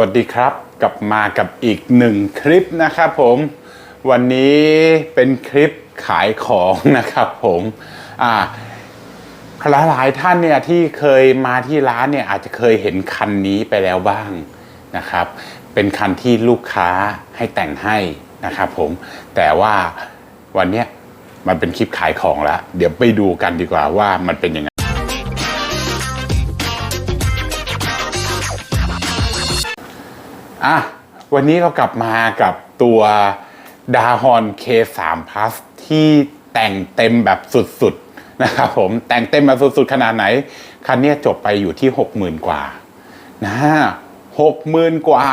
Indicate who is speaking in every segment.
Speaker 1: วัสดีครับ กลับมากับอีกหนึ่งคลิปนะครับผม วันนี้เป็นคลิปขายของนะครับผมอ่าหลายหลายท่านเนี่ยที่เคยมาที่ร้านเนี่ยอาจจะเคยเห็นคันนี้ไปแล้วบ้างนะครับ เป็นคันที่ลูกค้าให้แต่งให้นะครับผม แต่ว่าวันเนี้ยมันเป็นคลิปขายของแล้ว เดี๋ยวไปดูกันดีกว่าว่ามันเป็นยังไง อะวันนี้เรากลับมากับตัวดาฮอน K3 Plus ที่แต่งเต็มแบบสุดๆนะครับผมแต่งเต็มแบบสุดๆ ขนาดไหน คันนี้จบไปอยู่ที่ 60,000 กว่านะหกหมื่นกว่า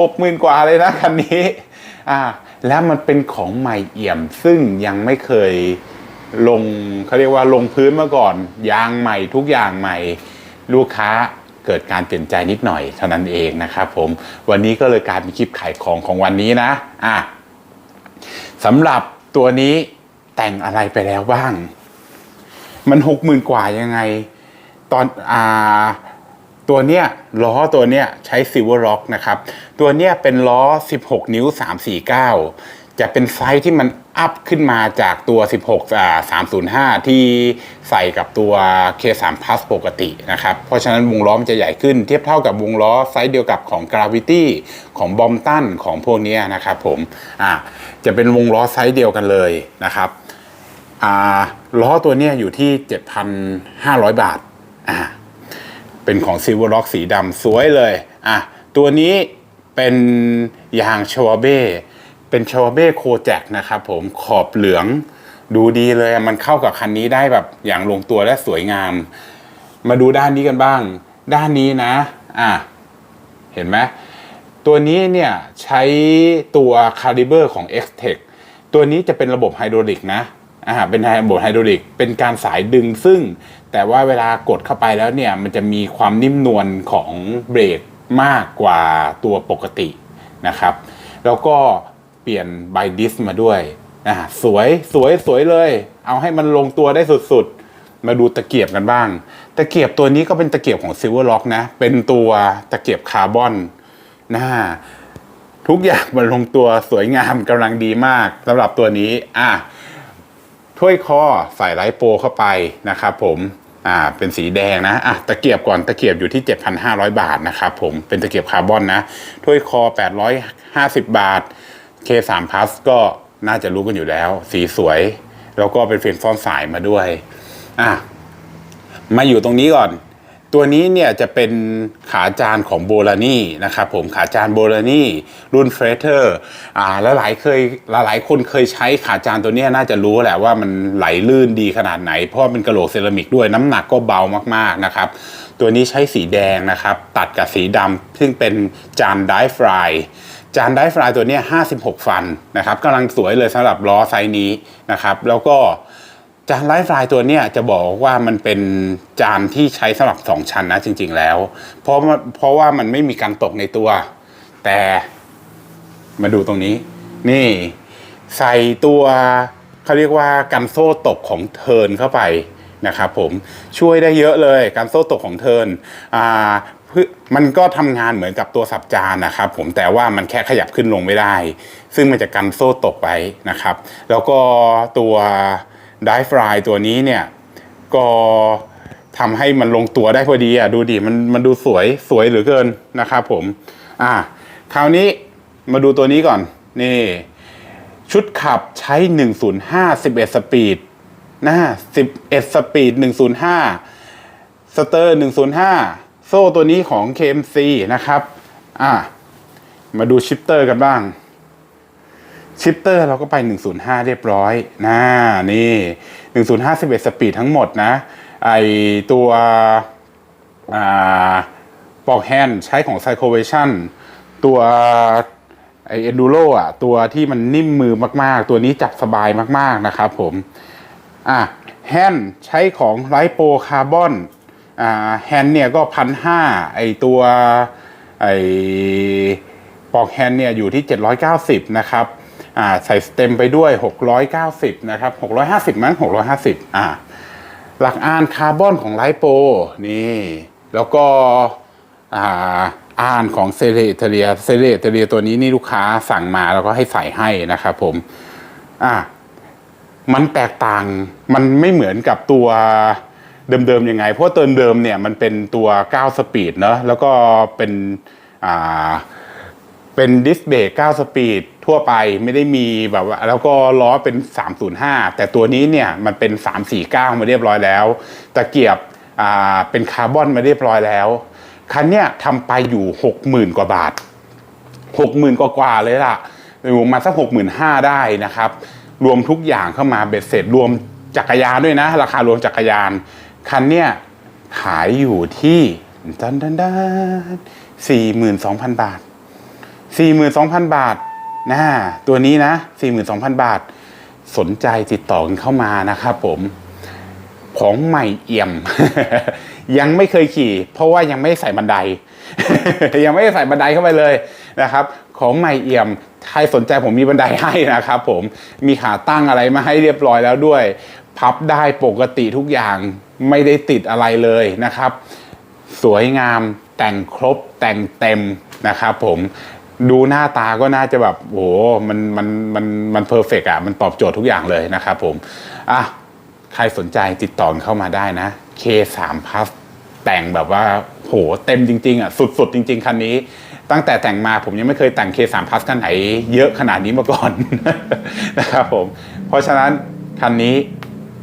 Speaker 1: หกหมื่นกว่าเลยนะคันนี้อ่าแล้วมันเป็นของใหม่เอี่ยม ซึ่งยังไม่เคยลงเขาเรียกว่าลงพื้นมาก่อน ยางใหม่ทุกอย่างใหม่ ลูกค้า เกิดการเปลี่ยนใจนิดหน่อยเท่านั้นเองนะครับผมวันนี้ก็เลยกลายเป็นคลิปขายของของวันนี้นะอะสำหรับตัวนี้แต่งอะไรไปแล้วบ้าง มันหกหมื่นกว่ายังไง ตอนอ่าตัวเนี้ยล้อตัวเนี้ยใช้ Silver Rock นะครับ ตัวเนี้ยเป็นล้อ 16 นิ้ว 349 จะเป็นไซส์ที่มันอัพขึ้นมาจากตัว 16อ่า305 ที่ใส่กับตัว K3 Plus ปกตินะครับ เพราะฉะนั้นวงล้อมันจะใหญ่ขึ้นเทียบเท่ากับวงล้อไซส์เดียวกับของ Gravity ของ b o m t o n ของพวกนี้นะครับผมอ่าจะเป็นวงล้อไซส์เดียวกันเลยนะครับอ่าล้อตัวนี้อยู่ที่ 7,500 บาทอ่าเป็นของ Silver Rock สีดำสวยเลยอะตัวนี้เป็นยางชวาเบ้ เป็นชวเบ้โคแจกนะครับผมขอบเหลืองดูดีเลยมันเข้ากับคันนี้ได้แบบอย่างลงตัวและสวยงาม มาดูด้านนี้กันบ้าง ด้านนี้นะ อะ เห็นไหมตัวนี้เนี่ยใช้ตัวคาลิเบอร์ของ X-Tech ตัวนี้จะเป็นระบบไฮดรอลิกนะอ่าเป็นระบบไฮดรอลิกเป็นการสายดึงซึ่ง แต่ว่าเวลากดเข้าไปแล้วเนี่ย มันจะมีความนิ่มนวลของเบรกมากกว่าตัวปกตินะครับ แล้วก็ เปลี่ยนไบดิสมาด้วยนะสวยสวยสวยเลย เอาให้มันลงตัวได้สุดๆ มาดูตะเกียบกันบ้าง ตะเกียบตัวนี้ก็เป็นตะเกียบของ Silver Rock นะ เป็นตัวตะเกียบคาร์บอนนะทุกอย่างมันลงตัวสวยงามกำลังดีมากสำหรับตัวนี้อะถ้วยคอใส่ไลท์โปเข้าไปนะครับผมอ่าเป็นสีแดงนะอะตะเกียบก่อนตะเกียบอยู่ที่ 7,500 บาทนะครับผมเป็นตะเกียบคาร์บอนนะถ้วยคอ 850 บาท K3 Plus ก็น่าจะรู้กันอยู่แล้ว สีสวย แล้วก็เป็นเฟรมซ้อนสายมาด้วยอะมาอยู่ตรงนี้ก่อน ตัวนี้เนี่ยจะเป็นขาจานของโบลานี่นะครับผมขาจานโบลานี่รุ่นเฟรเทอร์อ่าแล้วหลายเคยหลายคนเคยใช้ขาจานตัวนี้น่าจะรู้แหละว่ามันไหลลื่นดีขนาดไหน เพราะเป็นกระโหลกเซรามิกด้วยน้ำหนักก็เบามากๆนะครับ ตัวนี้ใช้สีแดงนะครับ ตัดกับสีดำซึ่งเป็นจานไดฟราย จานไดฟรายตัวนี้56 ฟันนะครับกำลังสวยเลยสำหรับล้อไซส์นี้นะครับแล้วก็จานไลฟ์ไฟล์ตัวเนี้ยจะบอกว่ามันเป็นจานที่ใช้สำหรับสองชั้นนะจริง ๆ แล้ว เพราะเพราะว่ามันไม่มีการตกในตัว แต่มาดูตรงนี้ นี่ใส่ตัวเขาเรียกว่ากันโซ่ตกของเทินเข้าไป นะครับผมช่วยได้เยอะเลยการโซ่ตกของเทิร์นอ่าเพื่อมันก็ทำงานเหมือนกับตัวสับจานนะครับผมแต่ว่ามันแค่ขยับขึ้นลงไม่ได้ ซึ่งมันจะกันโซ่ตกไว้นะครับ แล้วก็ตัวไดฟรายตัวนี้เนี่ยก็ทำให้มันลงตัวได้พอดีอะดูดิมันมันดูสวยสวยเหลือเกินนะครับผมอ่าคราวนี้มาดูตัวนี้ก่อนนี่ชุดขับใช้ 105 11สปีด นะ11 สปีด 105 สเตอร์ 105 โซ่ตัวนี้ของ KMC นะครับ อ่า มาดูชิปเตอร์กันบ้าง ชิปเตอร์เราก็ไป 105 เรียบร้อยนะนี่ 105 11 สปีดทั้งหมดนะ ไอตัวอ่าปอกแฮนด์ใช้ของ Cyclovation ตัวไอเอนดูโรอะตัวที่มันนิ่มมือมาก ๆ ตัวนี้จับสบายมาก ๆ นะครับผม อะแฮนใช้ของไลโปคาร์บอนอ่าแฮนเนี่ยก็พันห้าไอตัวไอปอกแฮนเนี่ยอยู่ที่ 790 นะครับอ่าใส่สเต็มไปด้วย 690 นะครับ 650 มั้ง 650 อ่าหลักอานคาร์บอนของไลโปนี่ แล้วก็อ่าอ่านของเซเลเทเรียเซเลเทเรียตัวนี้นี่ลูกค้าสั่งมาแล้วก็ให้ใส่ให้นะครับผมอ่า มันแตกต่างมันไม่เหมือนกับตัวเดิมๆยังไง เพราะตัวเดิมเนี่ยมันเป็นตัว9สปีดเนอะแล้วก็เป็นอ่าเป็นดิสเบรก9สปีดทั่วไปไม่ได้มีแบบว่าแล้วก็ล้อเป็น 305 แต่ตัวนี้เนี่ยมันเป็น 349 มาเรียบร้อยแล้ว ตะเกียบอ่าเป็นคาร์บอนมาเรียบร้อยแล้ว คันเนี้ยทำไปอยู่ 60,000 กว่าบาท 60,000 กว่าๆเลยล่ะรวมมาสัก 65,000 ได้นะครับ รวมทุกอย่างเข้ามาเบ็ดเสร็จรวมจักรยานด้วยนะ ราคารวมจักรยานคันเนี้ยขายอยู่ที่ดันดันดันสี่หมื่นสองพันบาท42,000บาทนะตัวนี้นะ42,000บาท สนใจติดต่อกันเข้ามานะครับผมของใหม่เอี่ยม ยังไม่เคยขี่ เพราะว่ายังไม่ใส่บันได ยังไม่ใส่บันไดเข้าไปเลยนะครับ ของใหม่เอี่ยม ใครสนใจผมมีบันไดให้นะครับผมมีขาตั้งอะไรมาให้เรียบร้อยแล้วด้วย พับได้ปกติทุกอย่างไม่ได้ติดอะไรเลยนะครับ สวยงามแต่งครบแต่งเต็มนะครับผมดูหน้าตาก็น่าจะแบบโอ้โหมันมันมันมันเพอร์เฟกอะ มันตอบโจทย์ทุกอย่างเลยนะครับผมอะใครสนใจติดต่อเข้ามาได้นะ K3 Plus แต่งแบบว่า โหเต็มจริง ๆอะสุดๆจริง ๆ คันนี้ ตั้งแต่แต่งมาผมยังไม่เคยแต่ง K3 Plus คันไหนเยอะขนาดนี้มาก่อนนะครับผม เพราะฉะนั้นคันนี้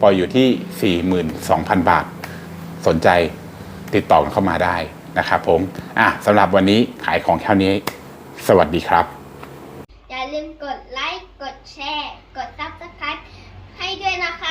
Speaker 1: ปล่อยอยู่ที่ 42,000 บาท สนใจติดต่อกันเข้ามาได้นะครับผมอะสำหรับวันนี้ขายของแค่นี้ สวัสดีครับ
Speaker 2: อย่าลืมกดไลค์ กดแชร์ กด subscribe ให้ด้วยนะคะ